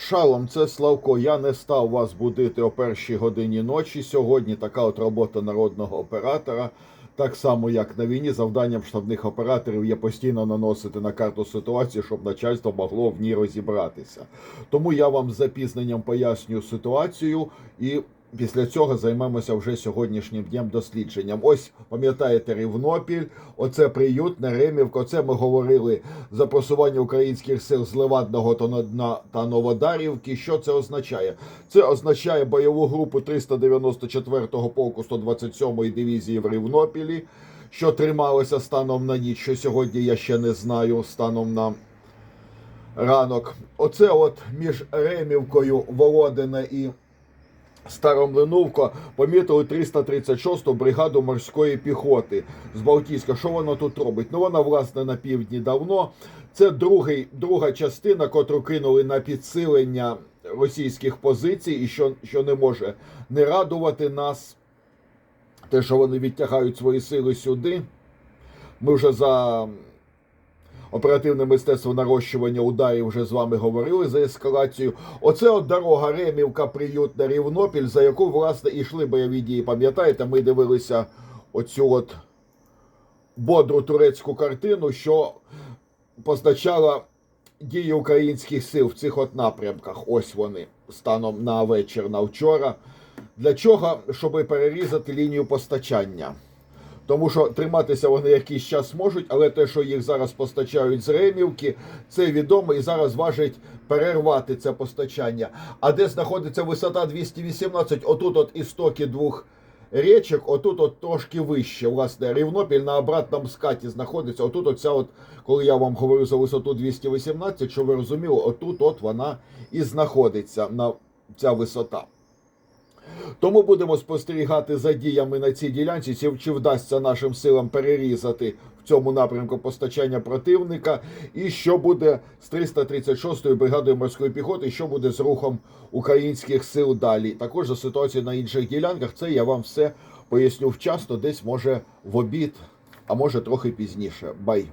Шалом, це Славко. Я не став вас будити о першій годині ночі. Сьогодні така от робота народного оператора. Так само, як на війні, завданням штабних операторів є постійно наносити на карту ситуацію, щоб начальство могло в ній розібратися. Тому я вам з запізненням поясню ситуацію і. Після цього займемося вже сьогоднішнім днем дослідженням. Ось пам'ятаєте Рівнопіль, оце приют Неремівка. Оце ми говорили за просування українських сил з Левадного та Новодарівки. Що це означає? Це означає бойову групу 394-го полку 127-ї дивізії в Рівнопілі, що трималася станом на ніч. Що сьогодні я ще не знаю станом на ранок. Оце от між Ремівкою, Володине і Старомлиновка помітили 336-ту бригаду морської піхоти з Балтійська. Що вона тут робить? Ну вона власне на півдні давно. Це другий, друга частина, котру кинули на підсилення російських позицій, і що, що не може не радувати нас, те, що вони відтягають свої сили сюди. Ми вже за оперативне мистецтво нарощування ударів вже з вами говорили за ескалацію. Оце от дорога Ремівка, приютна Рівнопіль, за яку, власне, йшли бойові дії. Пам'ятаєте, ми дивилися оцю от бодру турецьку картину, що позначала дії українських сил в цих от напрямках. Ось вони станом на вечір на вчора. Для чого? Щоб перерізати лінію постачання. Тому що триматися вони якийсь час можуть, але те, що їх зараз постачають з Ремівки, це відомо і зараз важить перервати це постачання. А де знаходиться висота 218, отут от істоки двох річок, отут от трошки вище. Власне, Рівнопіль на обратному скаті знаходиться. Отут оця от, коли я вам говорю за висоту 218, що ви розуміли, отут от вона і знаходиться на ця висота. Тому будемо спостерігати за діями на цій ділянці, чи, вдасться нашим силам перерізати в цьому напрямку постачання противника, і що буде з 336-ю бригадою морської піхоти, що буде з рухом українських сил далі. Також за ситуацією на інших ділянках, це я вам все поясню вчасно, десь може в обід, а може трохи пізніше. Бай!